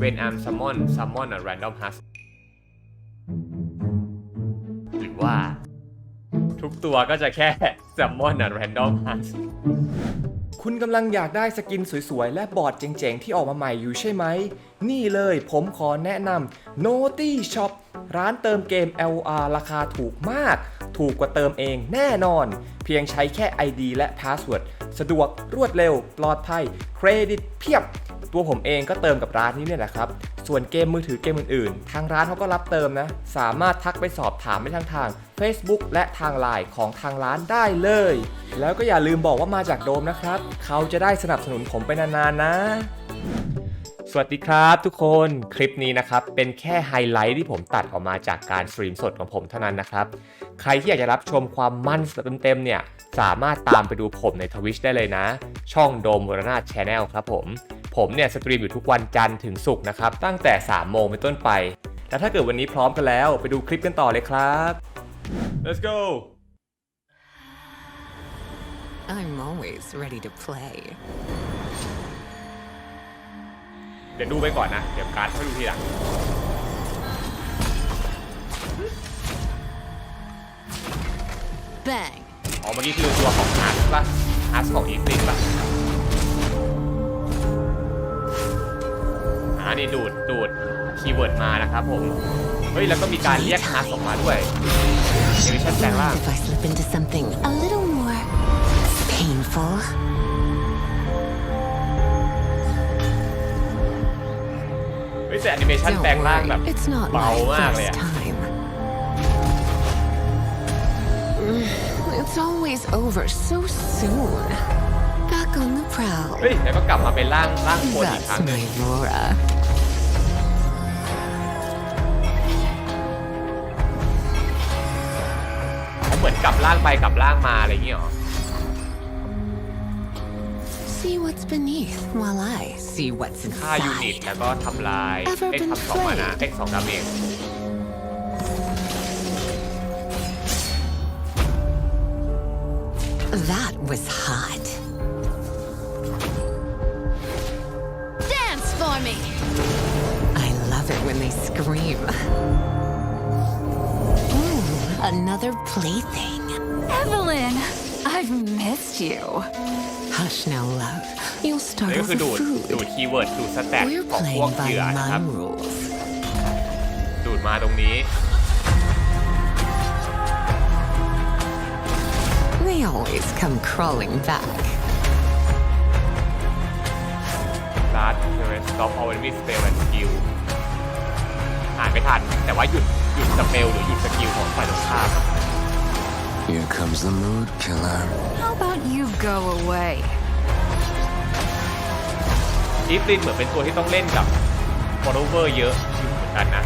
when I'm summon summon a random husk หรือว่า ทุกตัวก็จะแค่ summon a random husk คุณกำลังอยากได้สกินสวยๆ และบอร์ดเจ๋งๆ ที่ออกมาใหม่อยู่ใช่ไหม นี่เลยผมขอแนะนำ Naughty Shop ร้านเติมเกม LR ราคาถูกมาก ถูกกว่าเติมเองแน่นอน เพียงใช้แค่ ID และ Password สะดวกรวดเร็ว ปลอดภัย เครดิตเพียบ ตัวผมเองก็เติมกับร้านนี้เนี่ยแหละครับส่วนเกมมือถือเกมอื่นๆ ทางร้านเขาก็รับเติมนะ สามารถทักไปสอบถามได้ทางทาง Facebook และทางไลน์ของทางร้านได้เลย แล้วก็อย่าลืมบอกว่ามาจากโดมนะครับ เขาจะได้สนับสนุนผมไปนานๆนะ สวัสดีครับทุกคนคลิปนี้นะครับ เป็นแค่ไฮไลท์ที่ผมตัดออกมาจากการสตรีมสดของผมเท่านั้นนะครับ ใครที่อยากจะรับชมความมั่นเต็มๆเนี่ย สามารถตามไปดูผมในทวิชได้เลยนะ ช่องโดมวรนาชแชนแนลครับผม ผมเนี่ยสตรีมอยู่ทุกวันจันทร์ถึงศุกร์นะครับ ตั้งแต่ 3 โมงเป็นต้นไปแล้วถ้าเกิดวันนี้พร้อมกันแล้วไปดูคลิปกันต่อเลยครับ let's go I'm always ready to play. เดี๋ยวดูไปก่อนนะ เดี๋ยวการ์ดค่อยดูทีหลัง Bang! อ๋อเมื่อกี้คือตัวของฮาร์สป่ะฮาร์สของอีฟลินป่ะอ่านี่ดูดดูดคีย์เวิร์ดมานะครับผม เฮ้ย แล้วก็มีการเรียกฮาร์สออกมาด้วยเอวิชั่นแปลงร่าง If I slip into something a little more painful, ฮ้ยแต่แอนิเมชัน don't แปลงร่างแบบ worry, it's not เบา my มากเลย first อะ time. Mm, It's always over so soon. Back on the prowl. เฮ้ยแล้วก็กลับมาเป็นร่างร่างคนอีกค That's รั้งหนึ่ง my Laura. เขาเหมือนกลับร่างไปกลับร่างมาอะไรอย่างเงี้ยเหรอ what's beneath while I see what's ฆ่ายูนิต inside. แล้วก็ทำลาย Ever ไอ้ย been ทำสองมานะ played? ไอ้ยสองดาเมจ That was hot. Dance for me! I love it when they scream. Ooh, another plaything. Evelyn! I've missed you. Hush now, love. You'll นี่ startle ก็คือ the ดูดดูด food. คีย์เวิร์ดดูดสแต็ก We're ของพวก playing เหยื่อ by นะครับ my rules. ดูดมาตรงนี้ They always come crawling back. ลาร์ดเทเรสต็อปเอาเวนมิสเปลและสกิลอ่านไม่ทัน แต่ว่าหยุดหยุดสเปลหรือหยุดสกิลของฝ่ายตรงข้าม Here comes the mood killer. How about you go away? อีฟลินเหมือนเป็นตัวที่ต้องเล่นกับฟอลโลเวอร์เยอะอยู่เหมือนกันนะ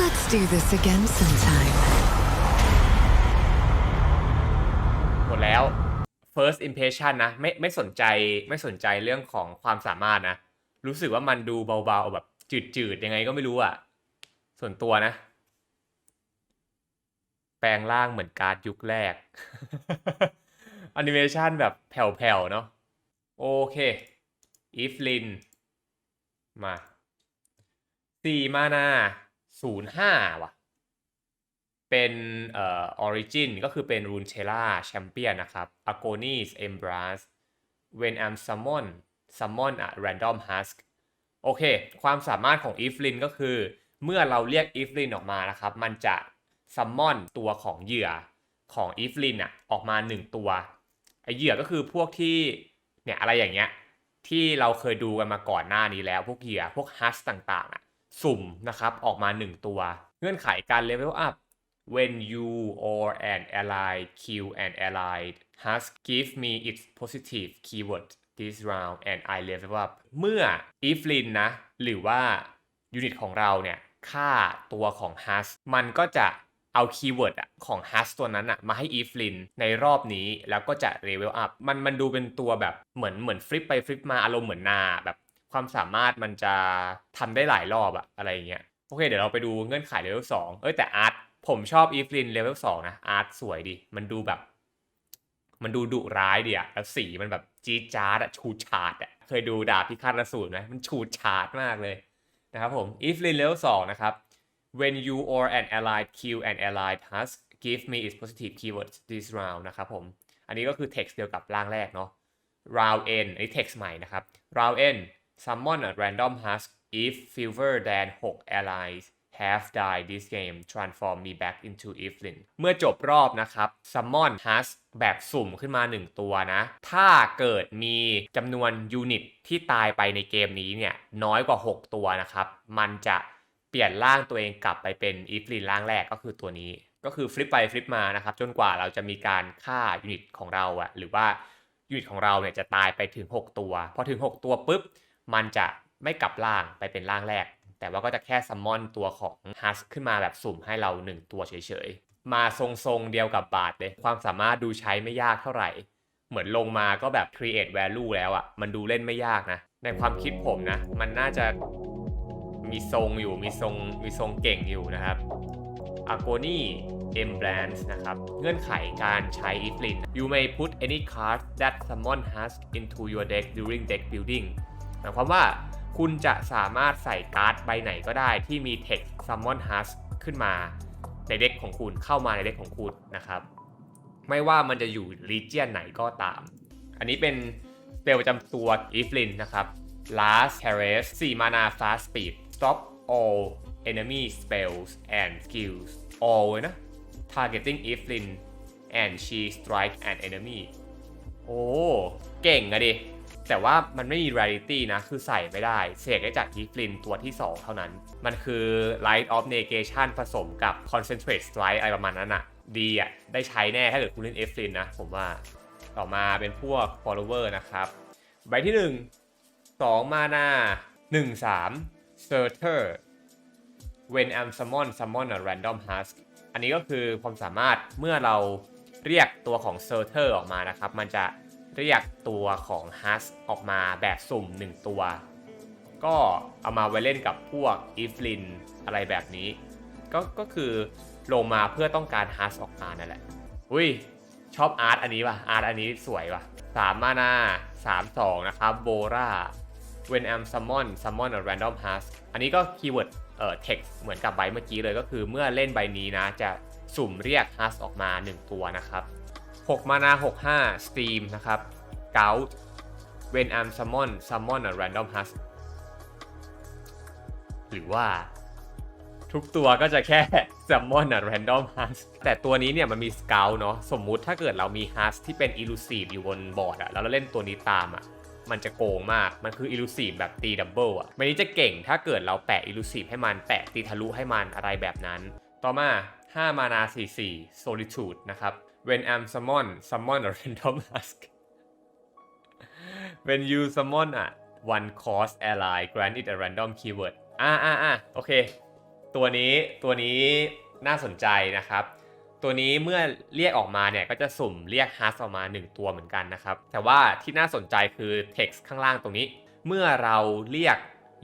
Let's do this again sometime. หมดแล้ว first impression นะ ไม่ไม่สนใจไม่สนใจเรื่องของความสามารถนะ รู้สึกว่ามันดูเบาๆแบบจืดๆ ยังไงก็ไม่รู้อะส่วนตัวนะแป ลงร่างเหมือนการ์ดยุคแรกแอนิเมชันแบบแผ่วๆเนาะโอเคอีฟลินมาสี่มานาศูนย์ห้าว่ะ เป็นเอ่อออริจินก็คือเป็นรูนเชล่าแชมเปี้ยนนะครับ a g o n i s Embrace When I'm Summon Summon a Random Husk โอเค ความสามารถของ i f l i n ก็คือ เมื่อเราเรียก i f l i n ออกมานะครับ มันจะ Summon ตัวของเหยื่อของ i f l i n อะออกมา1ตัวไอเหยื่อก็คือพวกที่เนี่ยอะไรอย่างเงี้ยที่เราเคยดูกันมาก่อนหน้านี้แล้ว พวกเหยื่อพวกฮัสต่างๆอะสุ่มนะครับออกมา 1 ตัว เงื่อนไขการ level up when you or an ally kill an allied husk give me its positive keyword this round and I level up เมื่อ if lin นนะ หรือว่ายูนิตของเราเนี่ยฆ่าตัวของ husk มันก็จะ เอาคีย์เวิร์ดของ husk ตัวนั้นอะมาให้ if lin ในรอบนี้แล้วก็จะ level up มันมันดูเป็นตัวแบบเหมือนเหมือนฟลิปไปฟลิปมาอารมณ์เหมือนนาแบบความสามารถมันจะทำได้หลายรอบอะอะไรอย่างเงี้ยโอเคเดี๋ยวเราไปดูเงื่อนไขเลเวลสองเอ้ยแต่อาร์ตผมชอบอีฟลินเลเวลสองนะอาร์ตสวยดี มันดูแบบ มันดูดุร้ายดียแล้วสีมันแบบจี๊ดจ๊าดอะฉูดฉาดอะเคยดูดาบพิฆาตอสูรไหมมันฉูดฉาดมากเลยนะครับผม if lin level 2นะครับ when you or an allied kill an allied husk give me its positive keywords this round นะครับผม อันนี้ก็คือ text เดียวกับร่างแรกเนาะ round n อันนี้ text ใหม่นะครับ round n summon a random husk if fewer than 6 allies have died this game transform me back into Evelyn เมื่อจบรอบนะครับ summon husk แบบสุ่มขึ้นมา 1 ตัวนะ ถ้าเกิดมีจำนวนยูนิตที่ตายไปในเกมนี้เนี่ย น้อยกว่า 6 ตัวนะครับ มันจะ ปลี่ยนร่างตัวเองกลับไปเป็นอีฟลินร่างแรกก็คือตัวนี้ ก็คือฟลิปไปฟลิปมานะครับจนกว่าเราจะมีการฆ่ายูนิตของเราอะหรือว่ายูนิตของเราเนี่ยจะตายไปถึง 6 ตัว พอถึง 6 ตัวปุ๊บ มันจะไม่กลับร่างไปเป็นร่างแรก แต่ว่าก็จะแค่ซัมมอนตัวของฮัสขึ้นมาแบบสุ่มให้เรา 1 ตัวเฉยๆ มาทรงๆเดียวกับบาทเลยความสามารถดูใช้ไม่ยากเท่าไหร่ เหมือนลงมาก็แบบ create value แล้วอะมันดูเล่นไม่ยากนะในความคิดผมนะมันน่าจะ มีทรงอยู่มีทรงมีทรงเก่งอยู่นะครับ a g o n y e m b r a n c e นะครับ เงื่อนไขการใช้ i f l i n you may put any card that summon husk into your deck during deck building หมายความว่าคุณจะสามารถใส่การ์ดใบไหนก็ได้ที่มี text summon husk ขึ้นมาในเด็กของคุณเข้ามาในเด็กของคุณนะครับ ไม่ว่ามันจะอยู่ region ไหนก็ตาม อันนี้เป็นเปลประจำตัว e f l i n นะครับ last terrace 4 mana fast speed stop all enemy spells and skills all นะ targeting Eflin and she strike an enemy โอ้ เก่งอะดิ แต่ว่ามันไม่มี rarity นะ คือใส่ไม่ได้ เสกได้จากอีฟลินตัวที่ 2 เท่านั้น มันคือ light of negation ผสมกับ concentrate strike อะไรประมาณนั้นอะดีอะได้ใช้แน่ถ้าเกิดคุณเล่นเอฟลินนะ ผมว่า ต่อมาเป็นพวก follower นะครับ ใบที่ 1 2 มาหน้า 1 3 Surter when I'm summon summon a random husk อันนี้ก็คือความสามารถเมื่อเราเรียกตัวของ Surter ออกมานะครับ มันจะเรียกตัวของ husk ออกมาแบบสุ่ม 1 ตัว ก็เอามาไว้เล่นกับพวก e f l i n อะไรแบบนี้ ก็ก็คือลงมาเพื่อต้องการ husk ออกมานั่นแหละ อุ้ยชอบอาร์ตอันนี้ว่ะอาร์ตอันนี้สวยว่ะสามมานาสามสองนะครับโบรา when I'm summon summon a random husk อันนี้ก็คีย์เวิร์ดเอ่อ text เหมือนกับใบเมื่อกี้เลยก็คือเมื่อเล่นใบนี้นะ จะสุ่มเรียก husk ออกมา 1 ตัวนะครับ 6 มานา65 steam นะครับ gout when I'm summon summon a random husk หรือว่าทุกตัวก็จะแค่ summon a random husk แต่ตัวนี้เนี่ยมันมี scout เนาะสมมุติถ้าเกิดเรามี husk ที่เป็น elusive อยู่บนบอร์ดอะแล้วเราเล่นตัวนี้ตามอะ มันจะโกงมาก มันคือ elusive แบบตีดับเบิลอะมันนี้จะเก่งถ้าเกิดเราแปะ elusive ให้มัน แปะตีทะลุให้มันอะไรแบบนั้น ต่อมา 5 มานา 44 solitude นะครับ when I'm summon summon a random husk when you summon a one cost ally grant it a random keyword อ่าอ่าอ่าโอเค ตัวนี้ตัวนี้น่าสนใจนะครับ ตัวนี้เมื่อเรียกออกมาเนี่ยก็จะสุ่มเรียก h a s ออกมา 1 ตัวเหมือนกันนะครับ แต่ว่าที่น่าสนใจคือ text ข้างล่างตรงนี้ เมื่อเราเรียก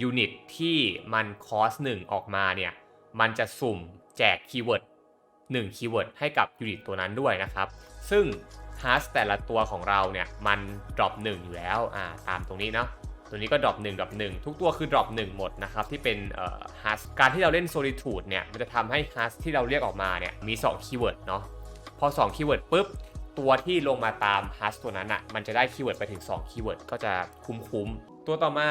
ยูนิตที่มันคอส1ออกมาเนี่ย มันจะสุ่มแจกคีย์เวิร์ด1คีย์เวิร์ดให้กับยูนิตตัวนั้นด้วยนะครับ ซึ่ง h a s แต่ละตัวของเราเนี่ย มัน drop 1อยู่แล้วอ่าตามตรงนี้เนาะ ตัวนี้ก็ drop 1 drop 1ทุกตัวคือ drop 1หมดนะครับที่เป็นเอ่อ hash การที่เราเล่น solitude เนี่ยมันจะทำให้ hash ที่เราเรียกออกมาเนี่ยมี2คีย์เวิร์ดเนาะพอ2คีย์เวิร์ดปุ๊บตัวที่ลงมาตาม hash ตัวนั้นอะ่ะมันจะได้คีย์เวิร์ดไปถึง2คีย์เวิร์ดก็จะคุ้มๆตัวต่อมา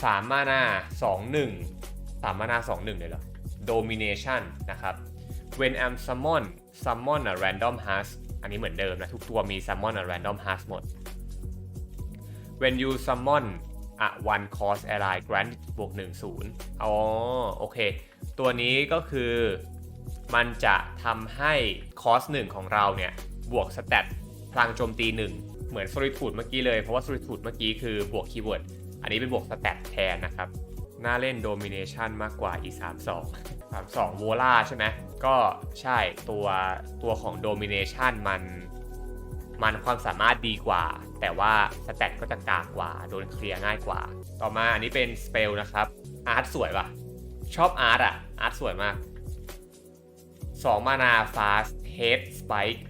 3มานา2 1 3มานา2 1เลยเหรอ domination นะครับ when I'm summon summon a random hash อันนี้เหมือนเดิมนะ ทุกตัวมี summon a random hash หมด when you summon a one cost ally grant บวก1 0อ๋อโอเค ตัวนี้ก็คือมันจะทำให้คอส1ของเราเนี่ย บวกสเตตพลังโจมตี 1 เหมือน solitude เมื่อกี้เลย เพราะว่า solitude เมื่อกี้คือบวกคีย์เวิร์ด อันนี้เป็นบวกสเตตแทนนะครับ น่าเล่น domination มากกว่า e 3 2 3 2 v o l a ใช่ไหมก็ใช่ตัวตัวของ domination มัน มันความสามารถดีกว่า แต่ว่าสแตทก็จะกากกว่า โดนเคลียร์ง่ายกว่า ต่อมาอันนี้เป็นสเปลนะครับ อาร์ตสวยปะชอบอาร์ตอะอาร์ตสวยมาก2มานาฟาสเฮดสไปค์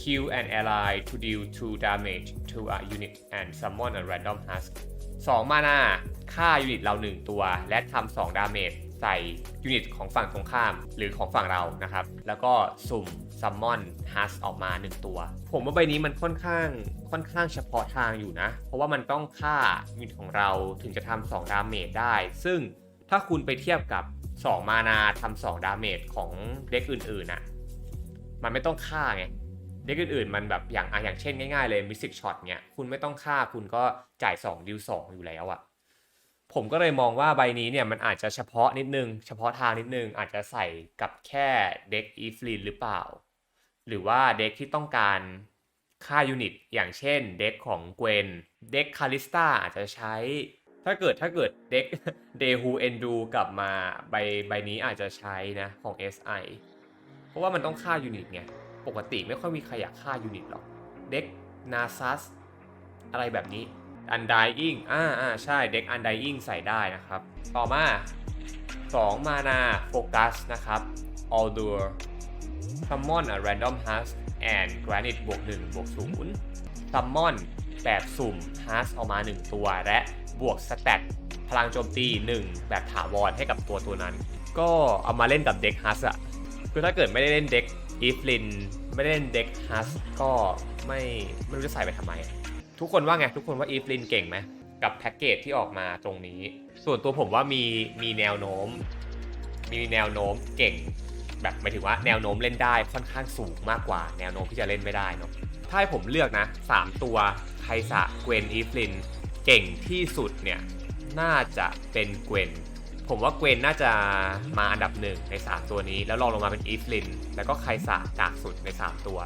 kill an ally to deal 2 damage to a unit and summon a random husk 2 มานาฆ่ายูนิตเรา 1 ตัว และทำ2ดาเมจ ใส่ยูนิตของฝั่งตรงข้ามหรือของฝั่งเรานะครับ แล้วก็สุ่มซัมมอนฮัสออกมา 1 ตัว ผมว่าใบนี้มันค่อนข้างค่อนข้างเฉพาะทางอยู่นะ เพราะว่ามันต้องฆ่ายูนิตของเราถึงจะทำ2ดาเมจได้ ซึ่งถ้าคุณไปเทียบกับ 2 มานาทำ2ดาเมจของเด็กอื่นๆน่ะมันไม่ต้องฆ่าไงเด็กอื่นๆมันแบบอย่างอะอย่างเช่นง่ายๆเลยมิสิกช็อตเนี่ยคุณไม่ต้องฆ่าคุณก็จ่าย2ดิว2อยู่แล้วอะ ผมก็เลยมองว่าใบนี้เนี่ยมันอาจจะเฉพาะนิดนึง เฉพาะทางนิดนึง อาจจะใส่กับแค่เด็กอีฟลินหรือเปล่า หรือว่าเด็กที่ต้องการค่ายูนิต อย่างเช่นเด็กของเกวนเด็กคาริสตาอาจจะใช้ ถ้าเกิดถ้าเกิดเด็กเดฮูเอนดูกลับมาใบใบนี้อาจจะใช้นะของ SI เพราะว่ามันต้องฆ่ายูนิตไง ปกติไม่ค่อยมีใครอยากฆ่ายูนิตหรอก เด็กนาซัสอะไรแบบนี้ Undying อ่าอ่าใช่เด็ก Undying ใส่ได้นะครับ ต่อมา 2 มานาโฟกัสนะครับ Aldur Summon a random husk and Granite บวก1บวก0 Summon แบบสุ่ม husk ออกมา 1 ตัว และบวกสแต็กพลังโจมตี 1 แบบถาวรให้กับตัวตัวนั้น ก็เอามาเล่นกับเด็ก husk อะคือถ้าเกิดไม่ได้เล่นเด็กอีฟลิน ไม่ได้เล่นเด็กฮัสก็ไม่ไม่รู้จะใส่ไปทำไม ทุกคนว่าไง ทุกคนว่าอีฟลินเก่งไหมกับแพ็กเกจที่ออกมาตรงนี้ ส่วนตัวผมว่ามีมีแนวโน้ม มีแนวโน้มเก่ง แบบหมายถึงว่าแนวโน้มเล่นได้ค่อนข้างสูงมากกว่า แนวโน้มที่จะเล่นไม่ได้เนาะถ้าให้ผมเลือกนะ 3 ตัวไคสะเกวนอีฟลินเก่งที่สุดเนี่ยน่าจะเป็นเกวนผมว่าเกวนน่าจะมาอันดับหนึ่งใน 3 ตัวนี้ แล้วรองลงมาเป็นอีฟลิน แล้วก็ไคสะจากสุดใน 3 ตัว